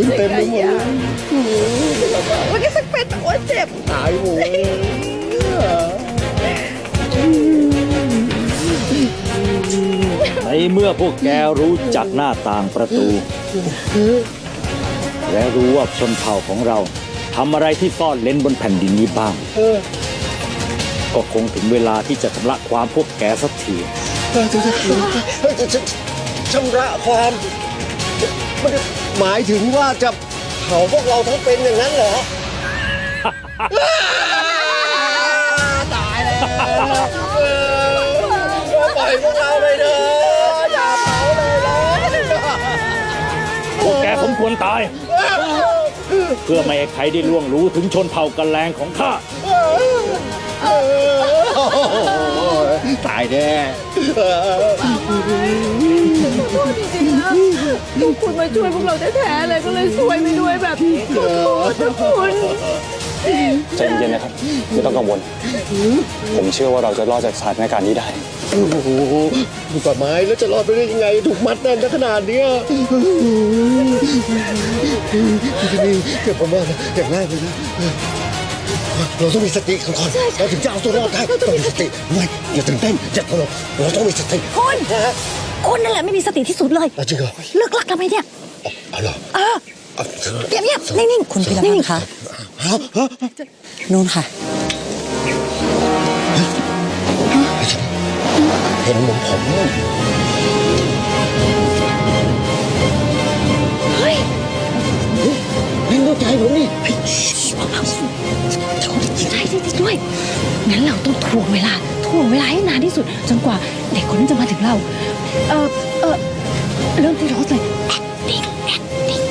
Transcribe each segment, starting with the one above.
ลุ้นเต็มไปหมดเลยมันก็สักเป็นโอ้ยเจ็บตายหมดเลยในเมื่อพวกแกรู้จักหน้าต่างประตู และรู้ว่าชนเผ่าของเราทำอะไรที่ซ่อนเล้นบนแผ่นดินนี้บ้างก็คงถึงเวลาที่จะชำระความพวกแกสักทีชำระความมัน หมายถึงว่าจะเผาพวกเราทั้งเป็นอย่างนั้นเหรอ ตายแล้วปล่อยพวกเราไปเถอะอย่าเผาเลยนะพวกแกสมควรตาย เพื่อไม่ให้ใครได้ล่วงรู้ถึงชนเผ่ากันแรงของข้า ตายแน่ ลูกคุณมาช่วยพวกเราแท้ๆเลยก็เลยซวยไปด้วยแบบนี้ขอโทษนะคุณใจเย็นๆนะครับไม่ต้องกังวล ผมเชื่อว่าเราจะรอดจากสถานการณ์นี้ได้โอ้โหถูกกฎหมายแล้วจะรอดไปได้ยังไง ถูกมัดแน่นขนาดเนี้ยทีนี้เก็บผมว่านะอย่างแรกเลยนะเราต้องมีสติก่อนเราถึงจะเอาตัวรอดได้ต้องมีสติไม่อย่าตื่นเต้นอย่าตระหนกเราต้องมีสติคุณนะฮะ คุณนั่นแหละไม่มีสติที่สุดเลยเอาจริงเหรอเลิกลักทำไมเนี่ยเอาเหรอเออเอาเถอะเงียบๆนิ่งๆคุณพีรพันธ์คะฮะฮะนู่นค่ะ เห็นเหมือนผมเลยเฮ้ยเห็นเข้าใจผมนี่เฮ้ยเอาสิเขาได้ยินได้ดีด้วย งั้นเราต้องทวงเวลาทวงเวลาให้นานที่สุด จนกว่าเด็กคนนั้นจะมาถึงเรา เออเออเริ่มที่รถเลย acting acting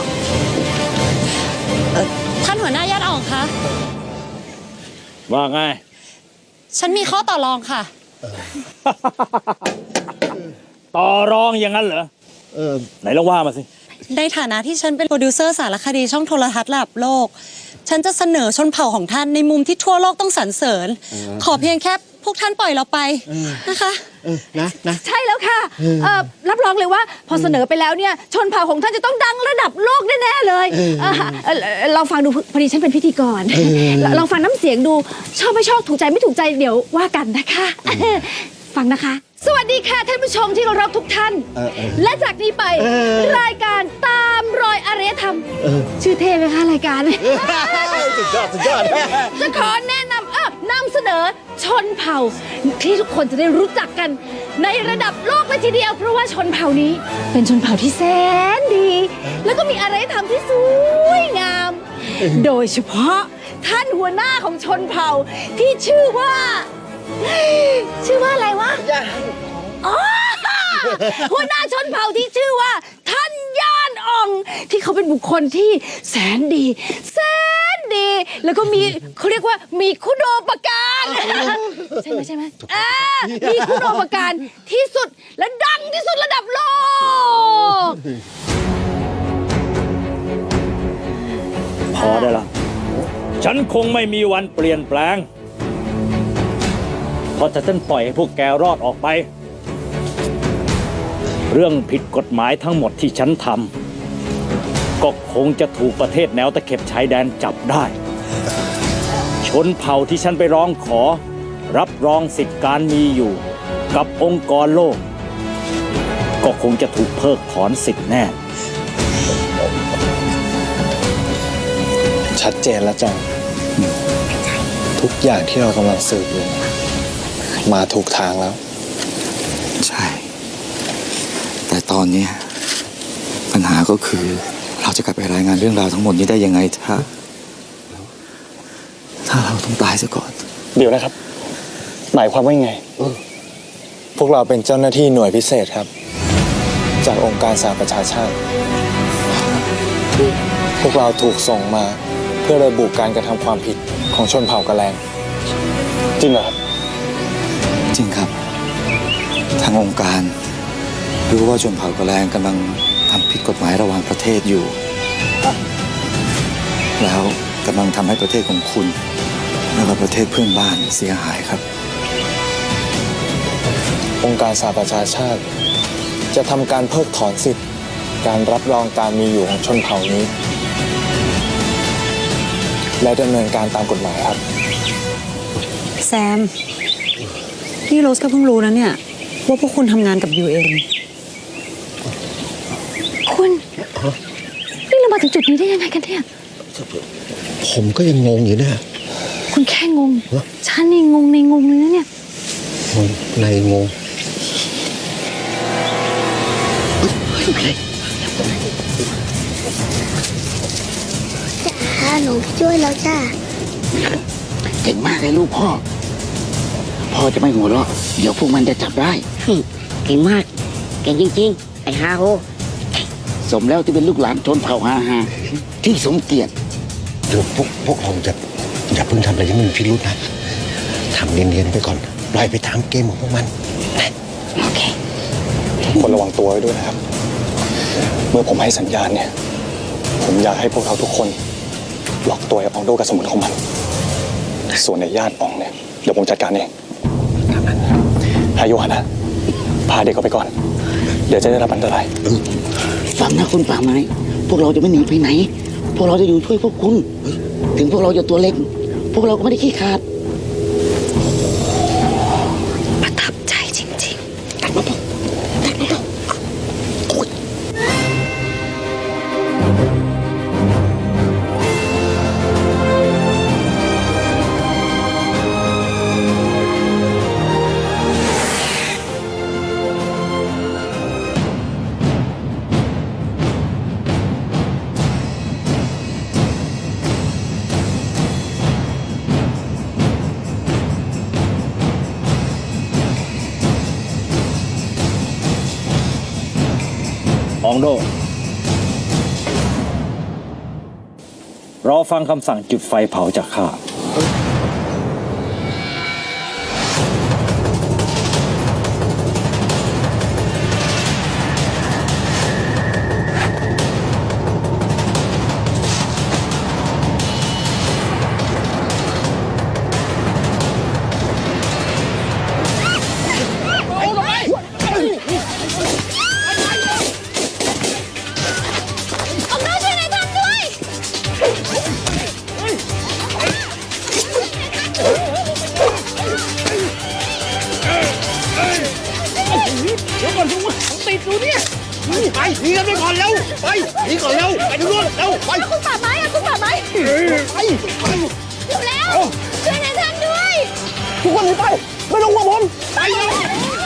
เออท่านหัวหน้าญาติอ่องคะว่าไง ฉันมีข้อต่อรองค่ะ ต่อรองอย่างนั้นเหรอ เออ ไหนลองว่ามาสิ ในฐานะที่ฉันเป็นโปรดิวเซอร์สารคดีช่องโทรทัศน์ระดับโลก ฉันจะเสนอชนเผ่าของท่านในมุมที่ทั่วโลกต้องสรรเสริญ ขอเพียงแค่พวกท่านปล่อยเราไปนะคะเออนะนะ ใช่แล้วค่ะเอ่อรับรองเลยว่าพอเสนอไปแล้วเนี่ยชนเผ่าของท่านจะต้องดังระดับโลกแน่ๆเลยเอ่อเอ่อลองฟังดูพอดีฉันเป็นพิธีกรลองฟังน้ำเสียงดูชอบไม่ชอบถูกใจไม่ถูกใจเดี๋ยวว่ากันนะคะ ฟังนะคะ สวัสดีค่ะท่านผู้ชมที่เคารพทุกท่าน เออเออ และจากนี้ไปเออ รายการตามรอยอารยธรรมเออชื่อเท่ไหมคะรายการสุดยอดสุดยอดจะขอแนะนำเออนำเสนอชนเผ่า ที่ทุกคนจะได้รู้จักกัน ในระดับโลกเลยทีเดียว เพราะว่าชนเผ่านี้ เป็นชนเผ่าที่แสนดี แล้วก็มีอารยธรรมที่สวยงาม โดยเฉพาะท่านหัวหน้าของชนเผ่าที่ชื่อว่า ชื่อว่าอะไรวะอ๋อ หัวหน้าชนเผ่าที่ชื่อว่า ท่านย่านอ่อง ที่เขาเป็นบุคคลที่แสนดี แสนดี แล้วก็มีเขาเรียกว่ามีคุณโอปการใช่ไหมใช่ไหมอ่ามีคุณโอปการที่สุดและดังที่สุดระดับโลก พอได้ละฉันคงไม่มีวันเปลี่ยนแปลงเพราะถ้าฉันปล่อยให้พวกแกรอดออกไป เรื่องผิดกฎหมายทั้งหมดที่ฉันทำก็คงจะถูกประเทศแนวตะเข็บชายแดนจับได้ ชนเผ่าที่ฉันไปร้องขอ รับรองสิทธิการมีอยู่ กับองค์กรโลก ก็คงจะถูกเพิกถอนสิทธิ์แน่ ชัดเจนแล้วจัง ทุกอย่างที่เรากำลังสืบอยู่ มาถูกทางแล้ว ใช่แต่ตอนเนี้ยปัญหาก็คือเราจะกลับไปรายงานเรื่องราวทั้งหมดนี้ได้ยังไงถ้า ถ้าเราต้องตายซะก่อน เดี๋ยวนะครับ หมายความว่ายังไง พวกเราเป็นเจ้าหน้าที่หน่วยพิเศษครับ จากองค์การสหประชาชาติ พวกเราถูกส่งมาเพื่อระบุการกระทำความผิดของชนเผ่ากะแลง จริงเหรอครับ จริงครับ ทางองค์การ รู้ว่าชนเผ่ากะแรงกำลังทำผิดกฎหมายระหว่างประเทศอยู่ แล้วกำลังทำให้ประเทศของคุณ แล้วก็ประเทศเพื่อนบ้านเสียหายครับ องค์การสหประชาชาติ จะทำการเพิกถอนสิทธิ์ การรับรองการมีอยู่ของชนเผ่านี้ และดำเนินการตามกฎหมายครับ แซม นี่โรสก็เพิ่งรู้นะเนี่ย ว่าพวกคุณทำงานกับ UN คุณนี่เรามาถึงจุดนี้ได้ยังไงกันเนี่ย ผมก็ยังงงอยู่เนี่ย คุณแค่งงฮะฉันนี่งงในงงเลยนะเนี่ย งงในงงถ้าหนูช่วยแล้วจ้าเก่งมากเลยลูกพ่อ พ่อจะไม่หัวเราะ เดี๋ยวพวกมันจะจับได้ เก่งมาก เก่งจริง ๆ ไอ้ฮาโฮ สมแล้วที่เป็นลูกหลานชนเผ่าฮาฮาที่สมเกียรติเดี๋ยวพวกพวกเราจะอย่าเพิ่งทำอะไรที่มันพิรุษนะทำเนียนๆไปก่อนปล่อยไปตามเกมของพวกมันนะโอเคทุกคนระวังตัวไว้ด้วยนะครับ เมื่อผมให้สัญญาณเนี่ย ผมอยากให้พวกเราทุกคนล็อกตัวไอ้อองโดกับสมุนของมัน ส่วนในญาติอองเนี่ยเดี๋ยวผมจัดการเองให้โยฮันนะพาเด็กเขาไปก่อน เดี๋ยวจะได้รับอันตราย ฟังนะคุณป่าไม้พวกเราจะไม่หนีไปไหน พวกเราจะอยู่ช่วยพวกคุณ ถึงพวกเราจะตัวเล็ก พวกเราก็ไม่ได้ขี้ขาด อองโด รอฟังคำสั่งจุดไฟเผาจากข้า หนีกันไปก่อนเร็วไปหนีก่อนเร็วไปทางนู้นเร็วไปคุณป่าไม้อะคุณป่าไม้ไปไปเร็วแล้วช่วยนายท่านด้วย ทุกคนหนีไปไม่ต้องห่วงผมไปเร็